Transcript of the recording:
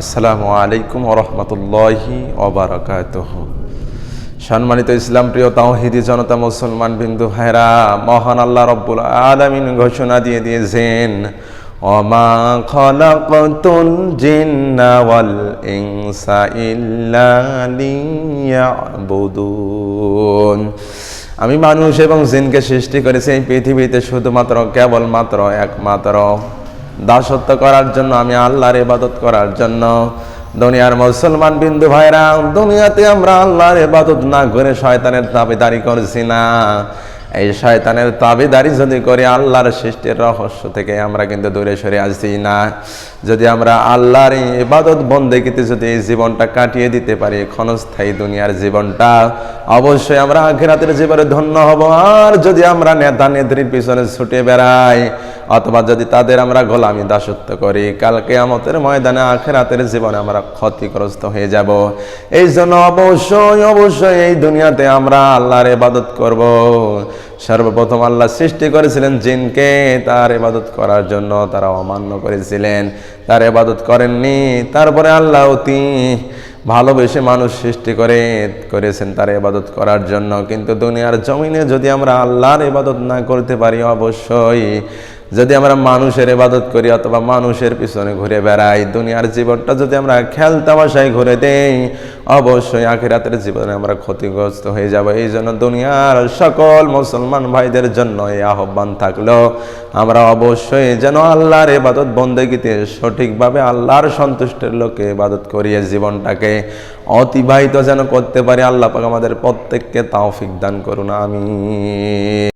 আসসালামু আলাইকুম রহমতুল্লাহি অবরাকাতহ সম্মানিত ইসলাম প্রিয় তাওহিদি জনতা, মুসলমান বিন্দু ভাইরা মহান আল্লাহ রব্বুল আলামিন ঘোষণা দিয়ে দিয়েছেন ইল্লা আমি মানুষ এবং জিনকে সৃষ্টি করেছি এই পৃথিবীতে শুধুমাত্র, কেবলমাত্র, একমাত্র। দাসত্ব করার জন্য, আমি আল্লাহর ইবাদত করার জন্য। দুনিয়ার মুসলমান বিন্দু ভাইরা, দুনিয়াতে আমরা আল্লাহর ইবাদত না করে শয়তানের দাবিদারি করছি না। এই শয়তানের তাবিদারি যদি করে, আল্লাহর সৃষ্টির রহস্য থেকে আমরা কিন্তু দূরে সরে আসছি না। যদি আমরা আল্লাহর ইবাদত বন্দেকিতে যদি এই জীবনটা কাটিয়ে দিতে পারি, ক্ষণস্থায়ী দুনিয়ার জীবনটা, অবশ্যই আমরা আখেরাতের জীবনে ধন্য হব। আর যদি আমরা নেতা নেত্রীর পিছনে ছুটে বেড়াই, অথবা যদি তাদের আমরা গোলামি দাসত্ব করি কালকে আমাদের ময়দানে আখেরাতের জীবনে আমরা ক্ষতিগ্রস্ত হয়ে যাব। এই জন্য অবশ্যই অবশ্যই এই দুনিয়াতে আমরা আল্লাহর ইবাদত করব। সর্বপ্রথম আল্লাহ সৃষ্টি করেছিলেন জিনকে, তার এবাদত করার জন্য তারা অমান্য করেছিলেন, তার এবাদত করেননি। তারপরে আল্লাহ অতি ভালোবেসে মানুষ সৃষ্টি করে, করেছেন তার এবাদত করার জন্য। কিন্তু দুনিয়ার জমিনে যদি আমরা আল্লাহর এবাদত না করতে পারি, অবশ্যই যদি আমরা মানুষের ইবাদত করি অথবা মানুষের পিছনে ঘুরে বেড়াই, দুনিয়ার জীবনটা যদি আমরা খেলতা বাসায় ঘুরে দেই, অবশ্যই আখিরাতের জীবনে আমরা ক্ষতিগ্রস্ত হয়ে যাব। এই জন্য দুনিয়ার সকল মুসলমান ভাইদের জন্য এই আহ্বান থাকল, আমরা অবশ্যই যেন আল্লাহর ইবাদত বন্দেগীতে সঠিকভাবে আল্লাহর সন্তুষ্টের লোকে ইবাদত করিয়ে জীবনটাকে অতিবাহিত যেন করতে পারি, আল্লাহ পাক আমাদের প্রত্যেককে তাওফিক দান করুন আমি